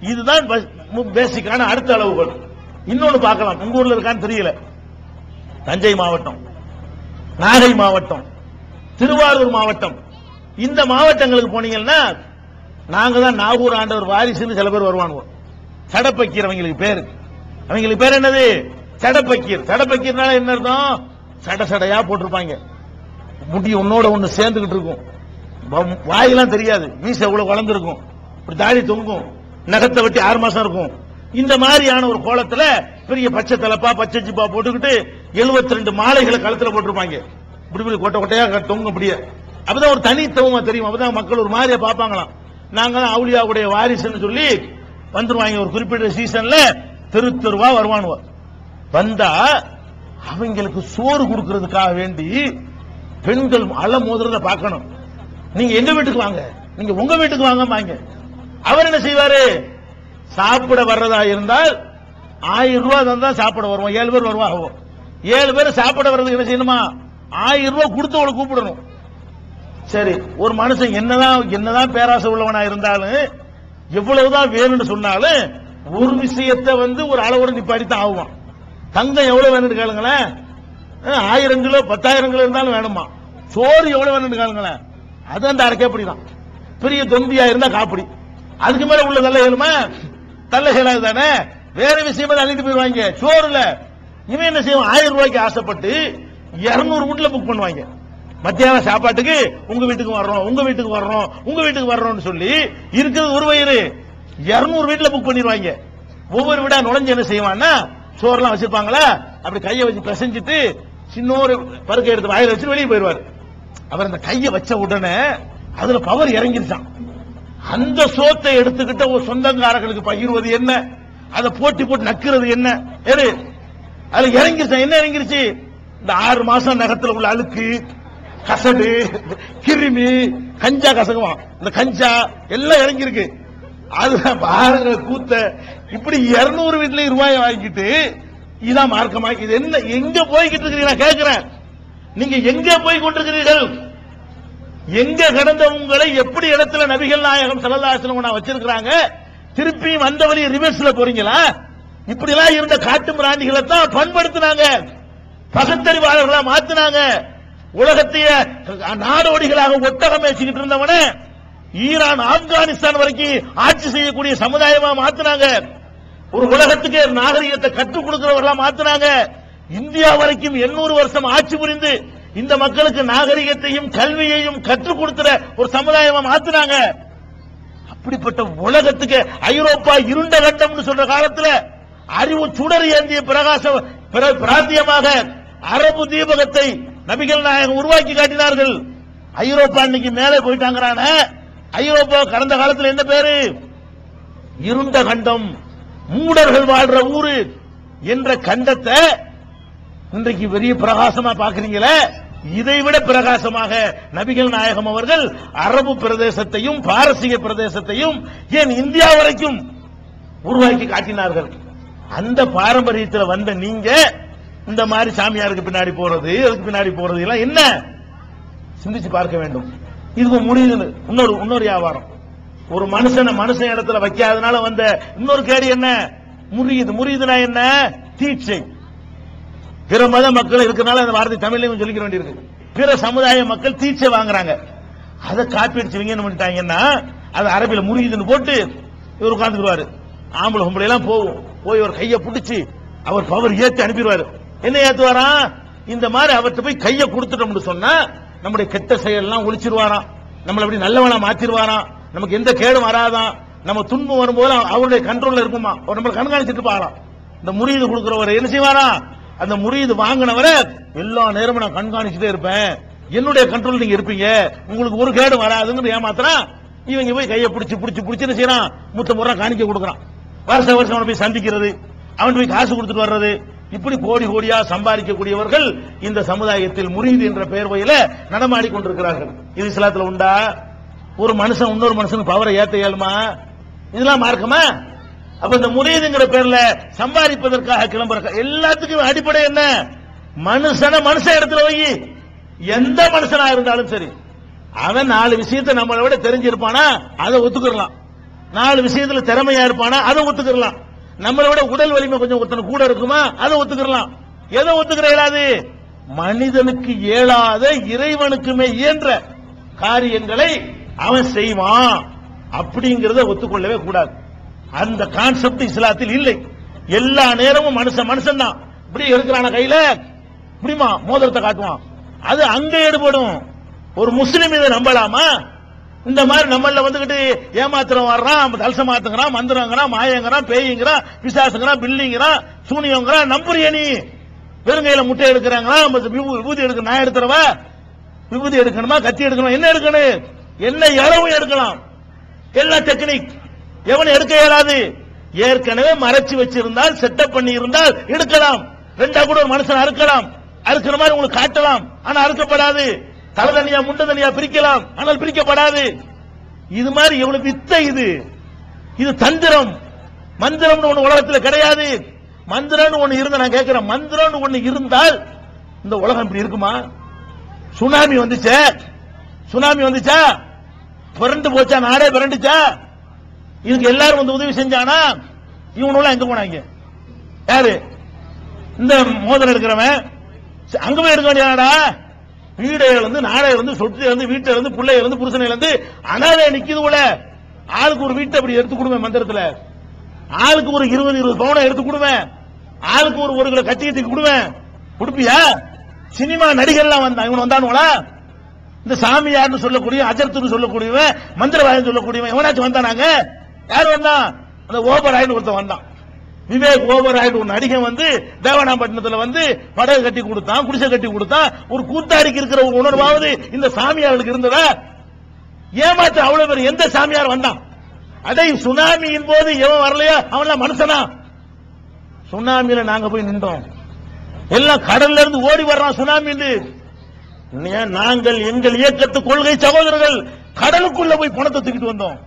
இதுதான் பேசிக்கான அடுத்த அளவுகள் இன்னொன்னு பார்க்கலாம். உங்க ஊர்ல இருக்கான்னு தெரியல. தஞ்சை மாவட்டம். நாகை மாவட்டம். திருவாரூர் மாவட்டம். இந்த மாவட்டங்களுக்கு போனீங்கன்னா நாங்க தான் நாகூர் ஆண்டவர் வாரிசுன்னு சில பேர் வருவானுங்க சடப்பக்கீர் அவங்களுக்கு பேரு. அவங்களுக்கு பேர் என்னது? சடப்பக்கீர். சடப்பக்கீர்னால என்ன அர்த்தம்? சட சடையா போட்டிருப்பாங்க. முடி உன்னோட ஒண்ணு சேர்ந்துகிட்டு இருக்கும். வாயெல்லாம் தெரியாது. மீசை எவ்வளவு வளர்ந்துருக்கும். இப்படி தாடி தொங்கும். நகத்தை வெட்டி ஆறு மாசம் இருக்கும். இந்த மாதிரியான ஒரு கோலத்துல பெரிய பச்சை தலப்பா பச்சை ஜிப்பா போட்டுக்கிட்டு 72 ரெண்டு மாலைகளை கழுத்துல போட்டிருப்பாங்க. இப்படி இப்படி கொட்டை கொட்டையா தொங்க தொங்கும் அப்படியே. அப்பதான் ஒரு தனித்துவமா தெரியும். அப்பதான் மக்கள் ஒரு மாதிரியா பார்ப்பாங்களாம். நாங்க தான் வாரிசுன்னு சொல்லி வந்துருவாங்க. ஒரு குறிப்பிட்ட சீசன்ல தெரு வருவானுவா. வந்தா அவங்களுக்கு சோறு கொடுக்கறதுக்காக வேண்டி பெண்கள் அல மோதுறத பார்க்கணும். நீங்க எங்க வீட்டுக்கு வாங்க? நீங்க உங்க வீட்டுக்கு வாங்க வாங்க அவர் என்ன செய்வாரு? சாப்பிட வர்றதா இருந்தால் ஆயிரம் ரூபாய் தந்தா சாப்பிட வருவோம். ஏழு பேர் வருவாங்க ஏழு பேர் சாப்பிட வர்றதுக்கு என்ன செய்யணுமா? ஆயிரம் ரூபாய் கொடுத்து அவளை கூப்பிடணும். சரி ஒரு மனுஷன் என்னதான் என்னதான் பேராசை உள்ளவனா இருந்தாலும் எவ்வளவுதான் வேணும்னு சொன்னாலும் ஒரு விஷயத்தை வந்து ஒரு அளவோட நிப்பாடி தான் ஆகுவான். தங்கம் எவ்வளவு வேணும்னு கேளுங்களேன். ஆயிரம் கிலோ பத்தாயிரம் கிலோ இருந்தாலும் வேணுமா? சோறு எவ்வளவு வேணும்னு கேளுங்களேன். அது அந்த அரைக்கப்படி தான் பெரிய தொம்பியா இருந்தா காப்படி. அதுக்கு மேல உள்ள தள்ள ஏழுமா தள்ள இயலாது தானே? வேற விஷயமா அள்ளிட்டு போயிருவாங்க சோறுல இவன் என்ன செய்வான்? ஆயிரம் ரூபாய்க்கு ஆசைப்பட்டு இருநூறு வீட்டுல புக் பண்ணுவாங்க. மத்தியான சாப்பாட்டுக்கு உங்க வீட்டுக்கு வர்றோம் உங்க வீட்டுக்கு வர்றோம் உங்க வீட்டுக்கு வர்றோம்னு சொல்லி இருக்கிறது ஒரு வயிறு. இருநூறு வீட்டுல புக் பண்ணிடுவாங்க. ஒவ்வொரு வீடா நுழைஞ்சு என்ன செய்வான்னா சோறுலாம் வச்சிருப்பாங்களா அப்படி கையை வச்சு பிசைஞ்சிட்டு சின்னொரு பருக்கை எடுத்து வாயில வச்சு வெளியே போயிடுவாரு. அவர் அந்த கையை வச்ச உடனே அதுல பவர் இறங்கிருச்சான் அந்த சோத்தை எடுத்துக்கிட்ட ஒரு சொந்தக்காரர்களுக்கு பகிர்வது என்ன? அதை போட்டி போட்டு நக்கிறது என்ன? எது அதுல இறங்கிருச்சான் என்ன இறங்கிருச்சு? இந்த ஆறு மாசம் நகத்துல உள்ள அழுக்கு கசடு கிருமி கஞ்சா கசகுவான் இந்த கஞ்சா எல்லாம் இறங்கிருக்கு அதுல பாருங்க கூத்த. இப்படி இருநூறு வீட்லயும் ரூபாய் வாங்கிட்டு இதான் மார்க்கமா? இது என்ன? எங்க போய்கிட்டு இருக்கிறீங்க? நான் கேட்கிறேன் நீங்க எங்க போய் கொண்டிருக்கிறீர்கள்? எங்க கடந்தவங்களை எப்படி இடத்துல நபிகள் நாயகம் சல்லல்லாஹு நான் வச்சிருக்கிறாங்க? திருப்பியும் வந்த வழி ரிவர்ஸ்ல போறீங்களா? இப்படி எல்லாம் இருந்த காட்டு பிராண்டிகளை தான் பண்படுத்தினாங்க. பகத்தறிவாளர்களா மாத்தினாங்க. உலகத்தைய நாடோடிகளாக ஒட்டகம் பேசிக்கிட்டு இருந்தவன ஈரான் ஆப்கானிஸ்தான் வரைக்கும் ஆட்சி செய்யக்கூடிய சமுதாயமா மாத்தினாங்க. ஒரு உலகத்துக்கு நாகரிகத்தை கற்றுக் கொடுக்கிறவர்களா மாத்தினாங்க. இந்தியா வரைக்கும் 800 வருஷம் ஆட்சி புரிந்து இந்த மக்களுக்கு நாகரிகத்தையும் கல்வியையும் கற்றுக் கொடுக்கிற ஒரு சமுதாயமா மாத்தினாங்க. அப்படிப்பட்ட உலகத்துக்கு ஐரோப்பா இருண்ட கண்டம்னு சொல்ற காலத்துல அறிவு சுடர் ஏந்திய பிரகாச பிர- பிராந்தியமாக அரபு தீபகத்தை நபிகள் நாயகம் உருவாக்கி காட்டினார்கள். ஐரோப்பா இன்னைக்கு மேலே போயிட்டாங்கிறான. ஐரோப்பா கடந்த காலத்துல என்ன பேரு? இருண்ட கண்டம். மூடர்கள் வாழ்ற ஊரு என்ற கண்டத்தை இன்றைக்கு பெரிய பிரகாசமா பாக்குறீங்களே இதைவிட பிரகாசமாக நபிகள் நாயகம் அவர்கள் அரபு பிரதேசத்தையும் பாரசீக பிரதேசத்தையும் ஏன் இந்தியா வரைக்கும் உருவாக்கி காட்டினார்கள். அந்த பாரம்பரியத்தில் வந்த நீங்க இந்த மாதிரி சாமியாருக்கு பின்னாடி போறது அதுக்கு பின்னாடி போறது எல்லாம் என்ன? சிந்திச்சு பார்க்க வேண்டும். இதுக்கு முடியுது இன்னொரு இன்னொரு வியாபாரம். ஒரு மனுஷனை மனுஷன் இடத்துல வைக்காதனால வந்த இன்னொரு கேடு என்ன? முறியுது. முறியுதுனா என்ன? தீட்சை. பிற மத மக்கள் இருக்கிறனால அந்த வார்த்தை தமிழ்லையும் சொல்லிக்க வேண்டியிருக்கு. பிற சமுதாய மக்கள் தீட்சை வாங்குறாங்க. அதை காப்பி அடிச்சவங்க என்ன பண்ணிட்டாங்கன்னா அது அரபியில் முறியுதுன்னு போட்டு இவர் உட்காந்துக்குருவாரு ஆம்பளை பொம்பளை எல்லாம் போகும் போய் ஒரு கையை பிடிச்சி அவர் பவர் ஏற்றி அனுப்பிடுவாரு. என்ன ஏத்துவாராம் இந்த மாதிரி அவர்கிட்ட போய் கையை கொடுத்துட்டோம்னு சொன்னா நம்முடைய கெட்ட செயல்லாம் ஒழிச்சிருவாராம். நம்மளை அப்படி நல்லவனா மாத்திருவாராம். நமக்கு எந்த கேடும் வராதான் நம்ம துன்பம் வரும்போது அவருடைய கண்ட்ரோல்ல இருக்குமா அவர் நம்மளை கண்காணிச்சிட்டு பாராம் இந்த முறியீடு கொடுக்கிறவர் என்ன செய்வாரா அந்த முறியீடு வாங்கினவரை எல்லா நேரமும் நான் கண்காணிச்சுட்டே இருப்பேன். என்னுடைய கண்ட்ரோல் நீங்க இருப்பீங்க. உங்களுக்கு ஒரு கேடு வராதுன்னு ஏமாத்துறான் இவங்க போய் கையை பிடிச்சி பிடிச்சி பிடிச்சின்னு என்ன செய்யறான். முத்த முறை காணிக்க கொடுக்குறான். வருஷம் வருஷம் அவனை போய் சந்திக்கிறது. அவன் போய் காசு கொடுத்துட்டு வர்றது. இப்படி கோடி கோடியா சம்பாதிக்கக்கூடியவர்கள் இந்த சமுதாயத்தில் முறியீடு என்ற பெயர் வகையில நடமாடி கொண்டிருக்கிறார்கள். இது இஸ்லாத்துல உண்டா? ஒரு மனுஷன் இன்னொரு மனுஷனுக்கு பவரை ஏத்த இயலுமா? இதெல்லாம் மார்க்கமா? அப்ப இந்த முறியதுங்கிற பேர்ல சம்பாதிப்பதற்காக கிளம்புற எல்லாத்துக்கும் அடிப்படை என்ன? மனுஷனை மனுஷ இடத்துல வை. எந்த மனுஷனா இருந்தாலும் சரி. அவன் நாலு விஷயத்தை நம்மளை விட தெரிஞ்சிருப்பானா? அதை ஒத்துக்கிடலாம். நாலு விஷயத்துல திறமையா இருப்பானா? அதை ஒத்துக்கிறலாம் நம்மளை விட உடல் வலிமை கொஞ்சம் ஒருத்தன கூட இருக்குமா? அதை ஒத்துக்கிறலாம் எதை ஒத்துக்கிற இயலாது? மனிதனுக்கு இயலாத இறைவனுக்குமே இயன்ற காரியங்களை அவன் செய்வான். அப்படிங்கறத ஒத்துக்கொள்ளவே கூடாது. அந்த கான்செப்ட் இஸ்லாத்தில் இல்லை. எல்லா நேரமும் மனுஷன் மனுஷன் தான் இப்படி இருக்கிறான கையில இப்படிமா மோதிரத்தை காட்டுவான். அது அங்க ஈடுபடும். ஒரு முஸ்லீம் இதை நம்பலாமா? இந்த மாதிரி நம்மள வந்துகிட்டு ஏமாத்திரம் வர்றான் தல்ச மாத்துங்கிறான் மந்திரங்கிறான் மாயங்கிறான் பேய்ங்கிறான் பிசாசுங்கிறான் பில்லிங்கிறான் சூனியங்கிறான். நம்புறிய நீ? வெறுங்கையில முட்டை எடுக்கிறாங்களா? விபூதி எடுக்க நான் எடுத்துறவ? விபூதி எடுக்கணுமா? கத்தி எடுக்கணும்? என்ன எடுக்கணும்? என்ன இளவும் எடுக்கலாம். எல்லா டெக்னிக் எவன் எடுக்க இயலாது? ஏற்கனவே மறைச்சு வச்சிருந்தால் செட்டப் பண்ணி இருந்தால் எடுக்கலாம். ரெண்டா கூட ஒரு மனுஷன் அறுக்கலாம். அறுக்கிற மாதிரி உங்களுக்கு காட்டலாம். ஆனா அறுக்கப்படாது. தலை தனியா முண்டை தனியா பிரிக்கலாம். ஆனால் பிரிக்கப்படாது. இது மாதிரி இவனுக்கு வித்த இது. இது தந்திரம். மந்திரம்னு ஒண்ணு உலகத்துல கிடையாது. மந்திரம்னு ஒண்ணு இருந்தா நான் கேட்கிறேன். மந்திரம்னு ஒண்ணு இருந்தால் இந்த உலகம் இப்படி இருக்குமா? சுனாமி வந்துச்சே. சுனாமி வந்துச்சா? பிறண்டு போச்சா? நாடே பிறண்டுச்சா? இதுக்கு எல்லாரும் வந்து உதவி செஞ்சானா? இவனுலாம் எங்க போனாங்க? யாரு? இந்த மோதல் எடுக்கிறவன். சரி, அங்க போய் எடுக்க வேண்டியதாடா வீடை இருந்து நாடை இருந்து சொத்து இருந்து வீட்டை இருந்து பிள்ளை இருந்து புருஷனை இருந்து அனாதை நிக்குது போல. ஆளுக்கு ஒரு வீட்டை அப்படி எடுத்து கொடுவேன் மந்திரத்துல. ஆளுக்கு ஒரு இருபது இருபது பவுனை எடுத்து கொடுவேன் ஆளுக்கு ஒரு ஒரு கிலோ கட்டி தூக்கி கொடுவேன் கொடுப்பியா? சினிமா நடிகர்லாம் வந்தான் இவன் வந்தானுங்களா? இந்த சாமியார்னு சொல்லக்கூடிய அஜர்த்துன்னு சொல்லக்கூடியவன் மந்திரவாதம் சொல்லக்கூடியவன் எவனாச்சும் வந்தானாங்க? யார் வந்தான் அந்த ஓபராயன் ஒருத்தன் வந்தான். விவேக் ஓபராயன் ஒரு நடிகன் வந்து தேவனாம்பட்டினத்துல வந்து படகு கட்டி கொடுத்தான் குடிசை கட்டி கொடுத்தான். ஒரு கூத்தாடிக்கு இருக்கிற ஒரு உணர்வாவது இந்த சாமியார்களுக்கு இருந்ததா? ஏமாத்த அவ்வளவு பேர் எந்த சாமியார் வந்தான்? அடை சுனாமியின் போது எவன் வரலையா அவன்லாம் மனுஷனா? சுனாமியில நாங்க போய் நின்றோம். எல்லாம் கடல்ல இருந்து ஓடி வர்றான் சுனாமி நாங்கள் எங்கள் இயக்கத்து கொள்கை சகோதரர்கள் கடலுக்குள்ள போய் பணத்தை தூக்கிட்டு வந்தோம்.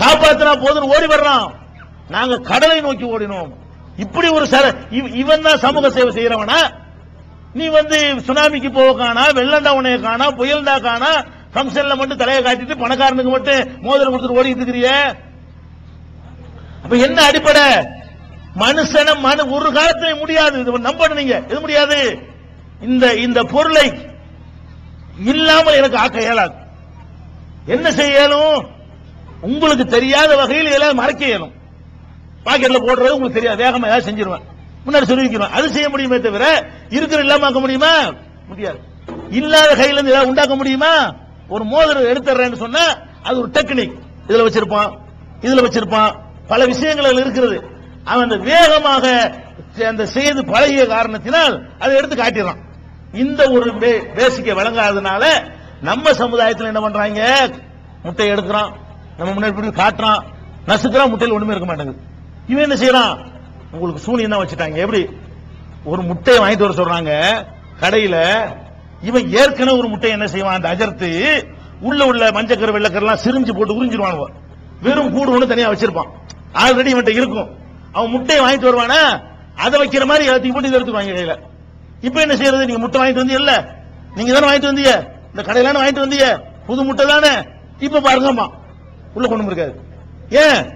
காப்பாத்தினா போதும் ஓடி வர்றான். நாங்க கடலை நோக்கி ஓடினோம். இப்படி ஒரு சர இவன் தான் சமூக சேவை செய்யறவனா? நீ வந்து சுனாமிக்கு போக காணா வெள்ளண்டா உனைய காணா புயல்டா காணா ஃபங்க்ஷன்ல மட்டும் தலையை காட்டிட்டு பணக்காரனுக்கு மட்டும் மோதிரம் கொடுத்துட்டு ஓடிட்டு இருக்கிறிய? அப்ப என்ன அடிப்படை? மனுஷன மனு ஒரு காலத்துல முடியாது. இது நம்பணும் நீங்க. இது முடியாது? இந்த இந்த பொருளை இல்லாமல் எனக்கு ஆக்க இயலாது. என்ன செய்யலும் உங்களுக்கு தெரியாத வகையில் இதெல்லாம் மறைக்க இயலும். பாக்கெட்ல போடுறது உங்களுக்கு தெரியாது. வேகமா ஏதாவது செஞ்சிருவேன். முன்னாடி சொல்லிக்கிறோம் அது செய்ய முடியுமே தவிர இருக்கிற இல்லாமக்க முடியுமா? முடியாது. இல்லாத கையில இருந்து ஏதாவது உண்டாக்க முடியுமா? ஒரு மோதிரம் எடுத்துறேன்னு சொன்னா அது ஒரு டெக்னிக். இதுல வச்சிருப்பான் இதுல வச்சிருப்பான். பல விஷயங்கள் இருக்கிறது அவன் அந்த வேகமாக அந்த செய்து பழகிய காரணத்தினால் அதை எடுத்து காட்டிடுறான். இந்த ஒரு பேசிக்க வழங்காததுனால நம்ம சமுதாயத்தில் என்ன பண்றாங்க? முட்டை எடுக்கிறான். நம்ம முன்னாடி காட்டுறான் நசுக்கிறான் முட்டையில் ஒண்ணுமே இருக்க மாட்டேங்குது. இவன் என்ன செய்யறான்? உங்களுக்கு சூனியம் தான் வச்சுட்டாங்க. எப்படி? ஒரு முட்டையை வாங்கிட்டு வர சொல்றாங்க. கடையில இவன் ஏற்கனவே ஒரு முட்டையை என்ன செய்வான்? அந்த அஜர்த்து உள்ள உள்ள மஞ்சக்கரு வெள்ளக்கரெல்லாம் சிரிஞ்சு போட்டு உறிஞ்சிருவானுவ வெறும் கூடு ஒன்று தனியா வச்சிருப்பான். ஆல்ரெடி இவன்ட்ட இருக்கும். அவன் முட்டையை வாங்கிட்டு வருவானா? அதை வைக்கிற மாதிரி எல்லாத்தையும் போட்டு இதை எடுத்துக்குவாங்க கையில. இப்ப என்ன செய்யறது? நீங்க முட்டை வாங்கிட்டு வந்தீங்க இல்ல நீங்க தானே வாங்கிட்டு வந்தீங்க? இந்த கடையில வாங்கிட்டு வந்தீங்க? புது முட்டை தானே? இப்ப பாருங்கம்மா. உள்ள கொண்டு இருக்காது ஏன்?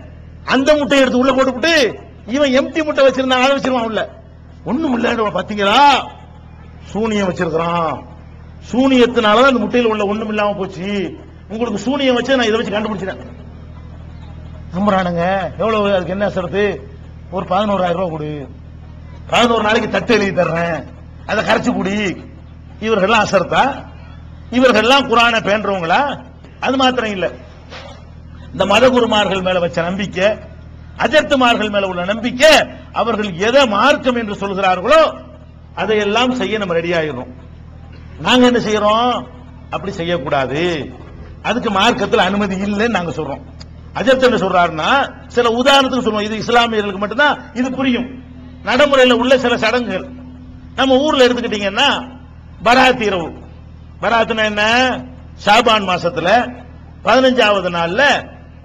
அந்த முட்டையை எடுத்து உள்ள போட்டுவிட்டு இவன் எம்டி முட்டை வச்சிருந்தா அதை வச்சிருவான் உள்ள. ஒண்ணும் இல்ல பாத்தீங்களா? சூனியம் வச்சிருக்கிறான். சூனியத்தினாலதான் அந்த முட்டையில் உள்ள ஒண்ணும் இல்லாம போச்சு. உங்களுக்கு சூனியம் வச்சு நான் இதை வச்சு கண்டுபிடிச்சிட்டேன். நம்புறானுங்க. எவ்வளவு அதுக்கு என்ன அசரத்து ஒரு பதினோராயிரம் ரூபாய் கொடு. பதினோரு நாளைக்கு தட்டு எழுதி தர்றேன். அதை கரைச்சு குடி. இவர்கள்லாம் அசர்த்தா? இவர்கள்லாம் குரானை பேன்றவங்களா அது மாத்திரம் இல்லை. இந்த மதகுருமார்கள் மேல வச்ச நம்பிக்கை அஜத்துமார்கள் மேல உள்ள நம்பிக்கை அவர்கள் எதை மார்க்கம் என்று சொல்கிறார்களோ அதையெல்லாம் செய்ய நம்ம ரெடி ஆயிரும் நாங்க என்ன செய்யறோம்? அப்படி செய்யக்கூடாது. அதுக்கு மார்க்கத்தில் அனுமதி இல்லைன்னு நாங்க சொல்றோம். அஜத் என்ன சொல்றாருன்னா சில உதாரணத்துக்கு சொல்லுவோம். இது இஸ்லாமியர்களுக்கு மட்டும்தான் இது புரியும். நடைமுறையில் உள்ள சில சடங்குகள். நம்ம ஊர்ல எடுத்துக்கிட்டீங்கன்னா பராத் இரவு. பராத்னா என்ன? ஷாபான் மாசத்துல பதினஞ்சாவது நாள்ல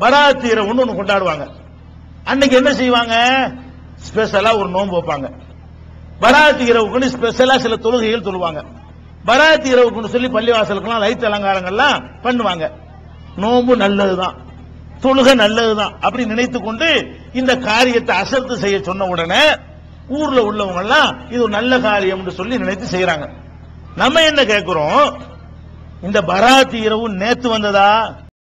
பராத் ஒன்று ஒன்று கொண்டாடுவாங்க. அன்னைக்கு என்ன செய்வாங்க? ஸ்பெஷலா ஒரு நோன்பு வைப்பாங்க. பராத் இரவுக்குன்னு ஸ்பெஷலா சில தொழுகைகள் சொல்லுவாங்க. பராத் இரவுக்குன்னு சொல்லி பள்ளிவாசலுக்கெல்லாம் லைட் அலங்காரங்கள்லாம் பண்ணுவாங்க. நோன்பு நல்லதுதான். தொழுக நல்லதுதான். அப்படி நினைத்து கொண்டு இந்த காரியத்தை அசர்த்து செய்ய சொன்ன உடனே ஊர்ல உள்ளவங்க எல்லாம் இது ஒரு நல்ல காரியம் சொல்லி நினைத்து செய்யறாங்க நம்ம என்ன கேட்கிறோம் இந்த பராத் இரவு நேத்து வந்ததா?